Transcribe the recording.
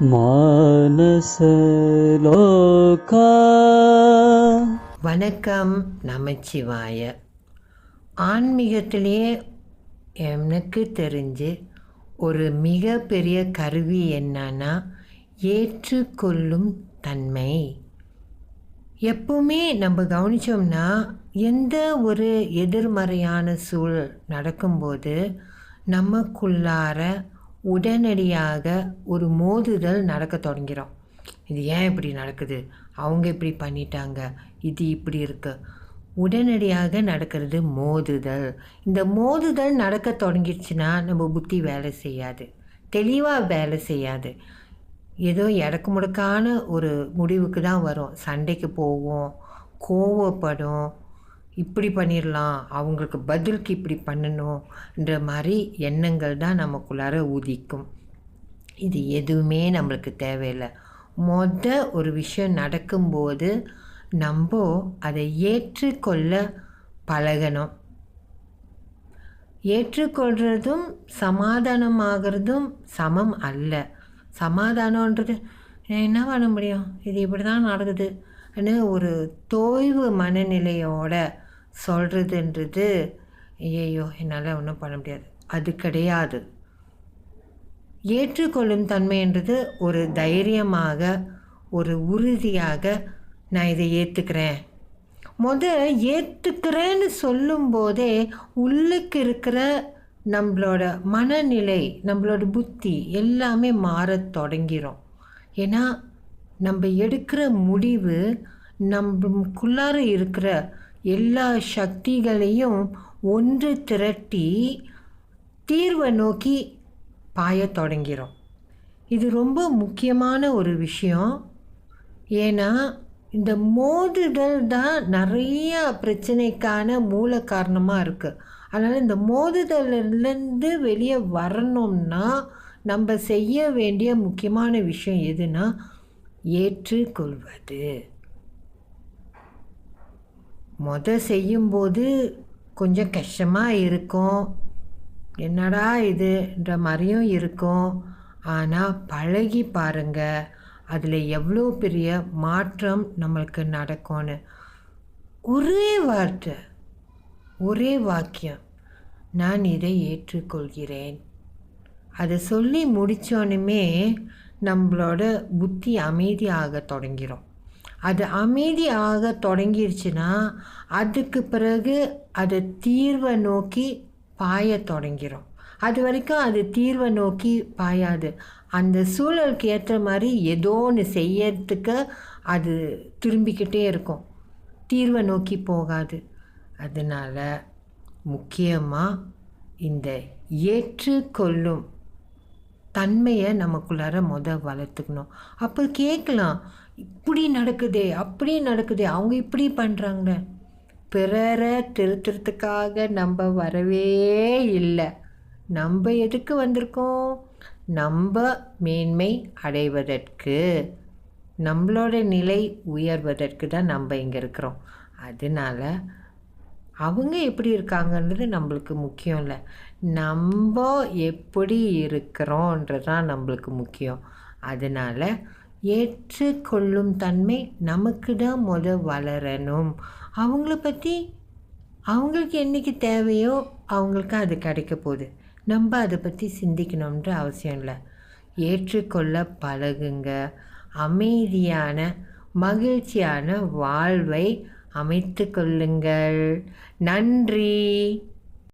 மானசலோகா வணக்கம் நமச்சிவாய. ஆன்மீகத்திலேயே எனக்கு தெரிஞ்சு ஒரு மிகப்பெரிய கருவி என்னன்னா ஏற்றுக்கொள்ளும் தன்மை. எப்பவுமே நம்ம கவனித்தோம்னா எந்த ஒரு எதிர்மறையான சூழல் நடக்கும்போது நமக்குள்ளார உடனடியாக ஒரு மோதுதல் நடக்க தொடங்கிறோம். இது ஏன் இப்படி நடக்குது? அவங்க இப்படி பண்ணிட்டாங்க. இது இப்படி இருக்கு. உடனடியாக நடக்கிறது மோதுதல். இந்த மோதுதல் நடக்க தொடங்கிடுச்சுன்னா நம்ம புத்தி வேலை செய்யாது. தெளிவாக வேலை செய்யாது. ஏதோ இடக்கு முடக்கான ஒரு முடிவுக்கு தான் வரும். சண்டைக்கு போவோம். கோவப்படும். இப்படி பண்ணிடலாம் அவங்களுக்கு பதிலுக்கு இப்படி பண்ணணுன்ற மாதிரி எண்ணங்கள் தான் நமக்குள்ளார உதிக்கும் இது எதுவுமே நம்மளுக்கு தேவையில்லை. மொத ஒரு விஷயம் நடக்கும்போது நம்ம அதை ஏற்றுக்கொள்ள பழகணும். ஏற்றுக்கொள்கிறதும் சமாதானமாகிறதும் சமம் அல்ல. சமாதானன்றது என்ன பண்ண முடியும்? இது இப்படி தான் நடக்குதுன்னு ஒரு தோய்வு மனநிலையோட சொல்கிறதுன்றது ஐயையோ என்னால் ஒன்றும் பண்ண முடியாது. அது கிடையாது. ஏற்றுக்கொள்ளும் தன்மைன்றது ஒரு தைரியமாக ஒரு உறுதியாக நான் இதை ஏற்றுக்கிறேன் முத ஏற்றுக்கிறேன்னு சொல்லும்போதே உள்ளுக்கு இருக்கிற நம்மளோட மனநிலை நம்மளோட புத்தி எல்லாமே மாறத் தொடங்கிடும் ஏன்னா நம்ம எடுக்கிற முடிவு நம்மக்குள்ளார இருக்கிற எல்லா சக்திகளையும் ஒன்று திரட்டி தீர்வை நோக்கி பாயத் தொடங்கிறோம். இது ரொம்ப முக்கியமான ஒரு விஷயம். ஏன்னா இந்த மோதுதல் தான் நிறைய பிரச்சனைக்கான மூல காரணமாக இருக்குது அதனால் இந்த மோதுதல்லேருந்து வெளியே வரணும்னா நம்ம செய்ய வேண்டிய முக்கியமான விஷயம் எதுனா ஏற்றுக்கொள்வது. மொதல் செய்யும்போது கொஞ்சம் கஷ்டமாக இருக்கும். என்னடா இதுன்ற மாதிரியும் இருக்கும். ஆனால் பழகி பாருங்கள் அதில் எவ்வளோ பெரிய மாற்றம் நம்மளுக்கு நடக்கும்னு. ஒரே வார்த்தை ஒரே வாக்கியம். நான் இதை ஏற்றுக்கொள்கிறேன். அதை சொல்லி முடித்தோன்னுமே நம்மளோட புத்தி அமைதியாக தொடங்கிறோம் அது அமைதியாக தொடங்கிருச்சுன்னா அதுக்கு பிறகு அது தீர்வை நோக்கி பாய தொடங்கிரும். அது வரைக்கும் அது தீர்வை நோக்கி பாயாது. அந்த சூழலுக்கு ஏற்ற மாதிரி ஏதோ ஒன்று செய்யறதுக்கு அது திரும்பிக்கிட்டே இருக்கும். தீர்வை நோக்கி போகாது. அதனால் முக்கியமாக இந்த ஏற்றுக்கொள்ளும் தன்மையை நமக்குள்ளார முத வளர்த்துக்கணும். அப்போ கேட்கலாம் இப்படி நடக்குதே அப்படி நடக்குதே அவங்க இப்படி பண்ணுறாங்களே பிறரை திருத்துறதுக்காக நம்ம வரவே இல்லை. நம்ம எதுக்கு வந்திருக்கோம்? நம்ம மேன்மை அடைவதற்கு நம்மளோட நிலை உயர்வதற்கு தான் நம்ம இங்கே இருக்கிறோம். அதனால் அவங்க எப்படி இருக்காங்கன்றது நம்மளுக்கு முக்கியம் இல்லை. நம்ம எப்படி இருக்கிறோன்றது தான் நம்மளுக்கு முக்கியம். அதனால் ஏற்றுக்கொள்ளும் தன்மை நமக்கு தான் முத வளரணும். அவங்கள பற்றி அவங்களுக்கு என்றைக்கு தேவையோ அவங்களுக்கு அது கிடைக்க போகுது. நம்ம அதை பற்றி சிந்திக்கணுன்ற அவசியம் இல்லை. ஏற்றுக்கொள்ள பழகுங்க. அமைதியான மகிழ்ச்சியான வாழ்வை அமைத்து கொள்ளுங்கள். நன்றி.